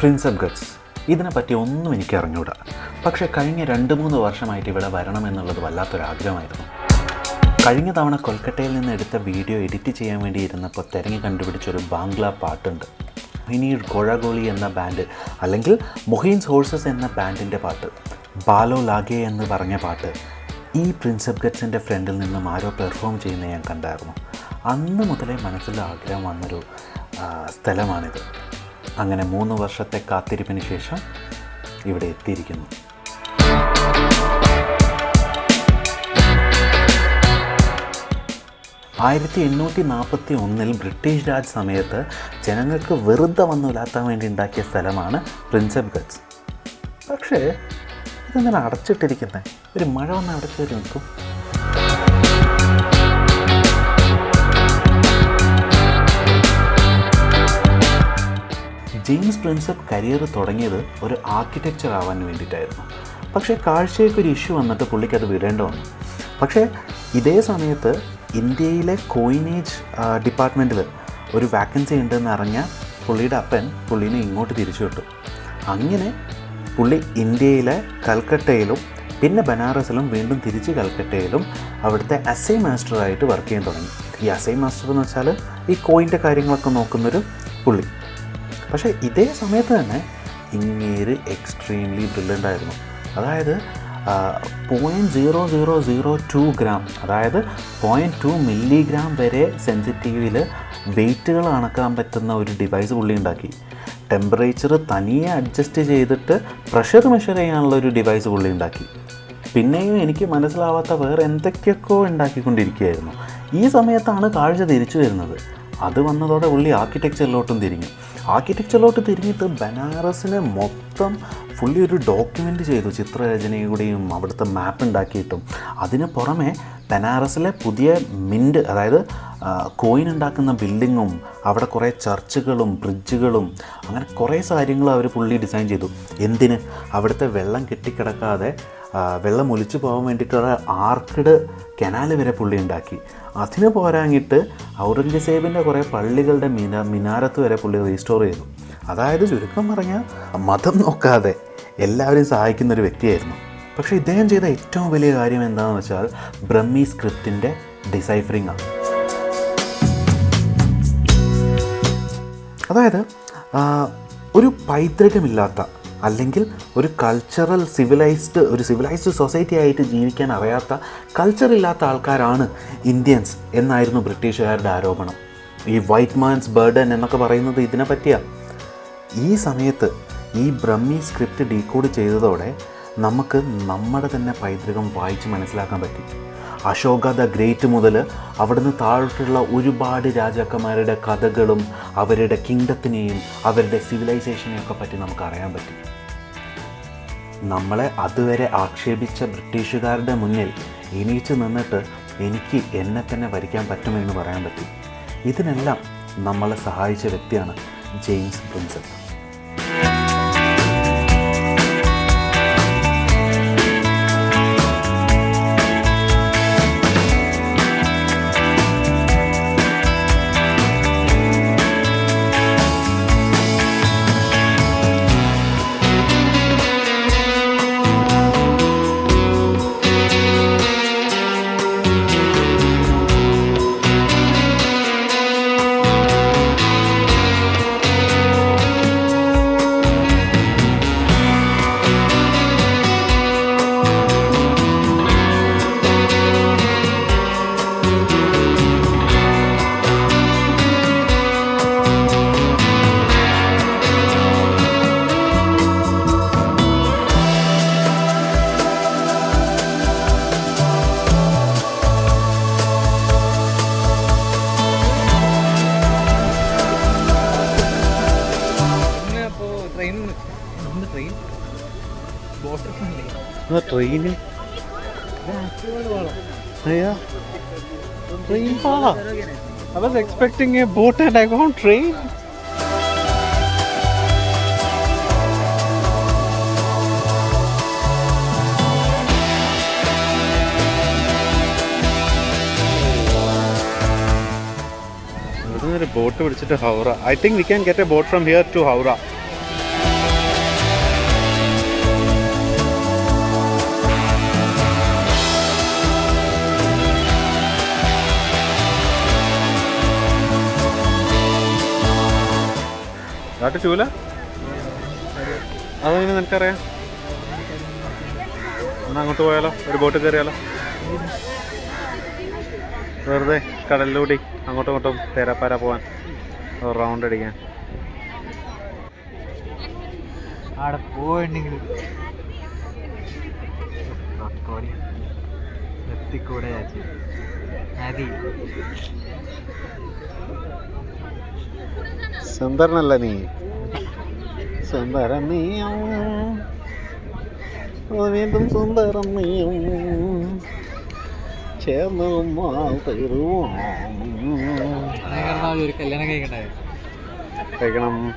Prince of Ghats ഇതിനെപ്പറ്റി ഒന്നും എനിക്ക് അറിഞ്ഞൂടാ. പക്ഷേ കഴിഞ്ഞ രണ്ട് മൂന്ന് വർഷമായിട്ട് ഇവിടെ വരണമെന്നുള്ളത് വല്ലാത്തൊരാഗ്രഹമായിരുന്നു. കഴിഞ്ഞ തവണ കൊൽക്കട്ടയിൽ നിന്ന് എടുത്ത വീഡിയോ എഡിറ്റ് ചെയ്യാൻ വേണ്ടി ഇരുന്നപ്പോൾ തിരഞ്ഞു കണ്ടുപിടിച്ചൊരു ബാംഗ്ല പാട്ടുണ്ട്. മൊഹിനീർ ഗോഴഗോളി എന്ന ബാൻഡ് അല്ലെങ്കിൽ മൊഹീൻസ് ഹോഴ്സസ് എന്ന ബാൻഡിന്റെ പാട്ട് ബാലോ ലാഗെ എന്ന് പറഞ്ഞ പാട്ട് ഈ പ്രിൻസ് ഓഫ് ഗഡ്സിന്റെ ഫ്രണ്ടിൽ നിന്നും ആരോ പെർഫോം ചെയ്യുന്നത് ഞാൻ കണ്ടായിരുന്നു. അന്ന് മുതലേ മനസ്സിൽ ആഗ്രഹം വന്നൊരു സ്ഥലമാണിത്. അങ്ങനെ മൂന്ന് വർഷത്തെ കാത്തിരിപ്പിന് ശേഷം ഇവിടെ എത്തിയിരിക്കുന്നു. ആയിരത്തി എണ്ണൂറ്റി നാൽപ്പത്തി ഒന്നിൽ ബ്രിട്ടീഷ് രാജ് സമയത്ത് ജനങ്ങൾക്ക് വെറുതെ വന്നുലാത്താൻ വേണ്ടി ഉണ്ടാക്കിയ സ്ഥലമാണ് പ്രിൻസപ്പ് ഗഡ്സ് പക്ഷേ ഇതെങ്ങനെ അടച്ചിട്ടിരിക്കുന്നത് ഒരു മഴ വന്ന് അവിടെ കയറി നിൽക്കും. ജെയിംസ് പ്രിൻസപ്പ് കരിയർ തുടങ്ങിയത് ഒരു ആർക്കിടെക്ചർ ആവാൻ വേണ്ടിയിട്ടായിരുന്നു. പക്ഷേ കാഴ്ചയ്ക്ക് ഒരു ഇഷ്യൂ വന്നിട്ട് പുള്ളിക്ക് അത് വിടേണ്ട വന്നു. പക്ഷേ ഇതേ സമയത്ത് ഇന്ത്യയിലെ കോയിനേജ് ഡിപ്പാർട്ട്മെന്റിൽ ഒരു വാക്കൻസി ഉണ്ടെന്ന് അറിഞ്ഞ പുള്ളിയുടെ അപ്പൻ പുള്ളീനെ ഇങ്ങോട്ട് തിരിച്ചു വിട്ടു. അങ്ങനെ പുള്ളി ഇന്ത്യയിലെ കൽക്കട്ടയിലും പിന്നെ ബനാറസിലും വീണ്ടും തിരിച്ച് കൽക്കട്ടയിലും അവിടുത്തെ അസൈ മാസ്റ്ററായിട്ട് വർക്ക് ചെയ്യാൻ തുടങ്ങി. ഈ അസൈ മാസ്റ്റർ എന്ന് വെച്ചാൽ ഈ കോയിന്റെ കാര്യങ്ങളൊക്കെ നോക്കുന്നൊരു പുള്ളി. പക്ഷേ ഇതേ സമയത്ത് തന്നെ ഇങ്ങേര് എക്സ്ട്രീംലി ബ്രില്യന്റ് ആയിരുന്നു. അതായത് point zero zero zero two gram അതായത് പോയിന്റ് ടു മില്ലിഗ്രാം വരെ സെൻസിറ്റീവിൽ വെയിറ്റുകൾ അണക്കാൻ പറ്റുന്ന ഒരു ഡിവൈസ് പുള്ളി ഉണ്ടാക്കി. ടെമ്പറേച്ചർ തനിയെ അഡ്ജസ്റ്റ് ചെയ്തിട്ട് പ്രഷർ മെഷർ ചെയ്യാനുള്ള ഒരു ഡിവൈസ് പുള്ളി ഉണ്ടാക്കി. പിന്നെയും എനിക്ക് മനസ്സിലാവാത്ത വേറെ എന്തൊക്കെയൊക്കെ ഉണ്ടാക്കിക്കൊണ്ടിരിക്കുകയായിരുന്നു. ഈ സമയത്താണ് കാഴ്ച തിരിച്ചു വരുന്നത്. അത് വന്നതോടെ പുള്ളി ആർക്കിടെക്ചറിലോട്ടും തിരിഞ്ഞു. ആർക്കിടെക്ചറിലോട്ട് തിരിഞ്ഞിട്ട് ബനാറസിനെ മൊത്തം ഫുള്ളി ഒരു ഡോക്യുമെന്റ് ചെയ്തു ചിത്രരചനയുടെയും അവിടുത്തെ മാപ്പ് ഉണ്ടാക്കിയിട്ടും. അതിന് പുറമെ ബനാറസിലെ പുതിയ മിന്റ് അതായത് കോയിൻ ഉണ്ടാക്കുന്ന ബിൽഡിങ്ങും അവിടെ കുറേ ചർച്ചുകളും ബ്രിഡ്ജുകളും അങ്ങനെ കുറേ കാര്യങ്ങൾ അവർ പുള്ളി ഡിസൈൻ ചെയ്തു. എന്തിന്? അവിടുത്തെ വെള്ളം കെട്ടിക്കിടക്കാതെ വെള്ളം ഒലിച്ചു പോകാൻ വേണ്ടിയിട്ടുള്ള ആർക്കിഡ് കനാൽ വരെ പുള്ളി ഉണ്ടാക്കി. അതിന് പോരാങ്ങിട്ട് ഔറംഗസേബിന്റെ കുറേ പള്ളികളുടെ മിന മിനാരത്ത് വരെ പുള്ളി റീസ്റ്റോർ ചെയ്തു. അതായത് ചുരുക്കം പറഞ്ഞാൽ മതം നോക്കാതെ എല്ലാവരെയും സഹായിക്കുന്ന ഒരു വ്യക്തിയായിരുന്നു. പക്ഷേ ഇദ്ദേഹം ചെയ്ത ഏറ്റവും വലിയ കാര്യം എന്താണെന്ന് വെച്ചാൽ ബ്രഹ്മി സ്ക്രിപ്റ്റിന്റെ ഡിസൈഫറിംഗ് ആണ്. അതായത് ഒരു പൈതൃകമില്ലാത്ത അല്ലെങ്കിൽ ഒരു കൾച്ചറൽ സിവിലൈസ്ഡ് ഒരു സിവിലൈസ്ഡ് സൊസൈറ്റി ആയിട്ട് ജീവിക്കാൻ അറിയാത്ത കൾച്ചർ ഇല്ലാത്ത ആൾക്കാരാണ് ഇന്ത്യൻസ് എന്നായിരുന്നു ബ്രിട്ടീഷുകാരുടെ ആരോപണം. ഈ വൈറ്റ് മാൻസ് ബേർഡൻ എന്നൊക്കെ പറയുന്നത് ഇതിനെ പറ്റിയാണ് ഈ സമയത്ത് ഈ ബ്രഹ്മി സ്ക്രിപ്റ്റ് ഡീകോഡ് ചെയ്തതോടെ നമുക്ക് നമ്മുടെ തന്നെ പൈതൃകം വായിച്ച് മനസ്സിലാക്കാൻ പറ്റി. അശോക ദ ഗ്രേറ്റ് മുതൽ അവിടുന്ന് താഴോട്ടുള്ള ഒരുപാട് രാജാക്കന്മാരുടെ കഥകളും അവരുടെ കിങ്ഡത്തിനെയും അവരുടെ സിവിലൈസേഷനെയും ഒക്കെ പറ്റി നമുക്ക് അറിയാൻ പറ്റി. നമ്മളെ അതുവരെ ആക്ഷേപിച്ച ബ്രിട്ടീഷുകാരുടെ മുന്നിൽ എണീച്ച് നിന്നിട്ട് എനിക്ക് എന്നെ തന്നെ വരയ്ക്കാൻ പറ്റുമെന്ന് പറയാൻ പറ്റി. ഇതിനെല്ലാം നമ്മളെ സഹായിച്ച വ്യക്തിയാണ് ജെയിംസ് പ്രിൻസപ്പ്. Bye. ട്രെയിൻ എന്ത് ട്രെയിൻ ബോട്ട് ട്രെയിന് അയ്യാ. ട്രെയിൻ പാളാ I was expecting a boat and I got train. Boat പിടിച്ചിട്ട് Howrah. I think we can get a boat from here to Howrah. പാട്ട് ചൂല? അതെങ്ങനെ നിനക്കറിയാം? എന്നാ അങ്ങോട്ട് പോയാലോ? ഒരു ബോട്ട് കയറിയാലോ? വെറുതെ കടലിലൂടി അങ്ങോട്ടും ഇങ്ങോട്ടും തേരാപ്പാര പോവാൻ ഒരു റൗണ്ട് അടിക്കാൻ. അവിടെ പോയിട്ടുണ്ടെങ്കിൽ എത്തിക്കൂടെ നദി. സുന്ദരനല്ല നീ. സുന്ദരൻ നീയും. വീണ്ടും സുന്ദരം നീയും. ചേർന്ന് കഴിക്കണം.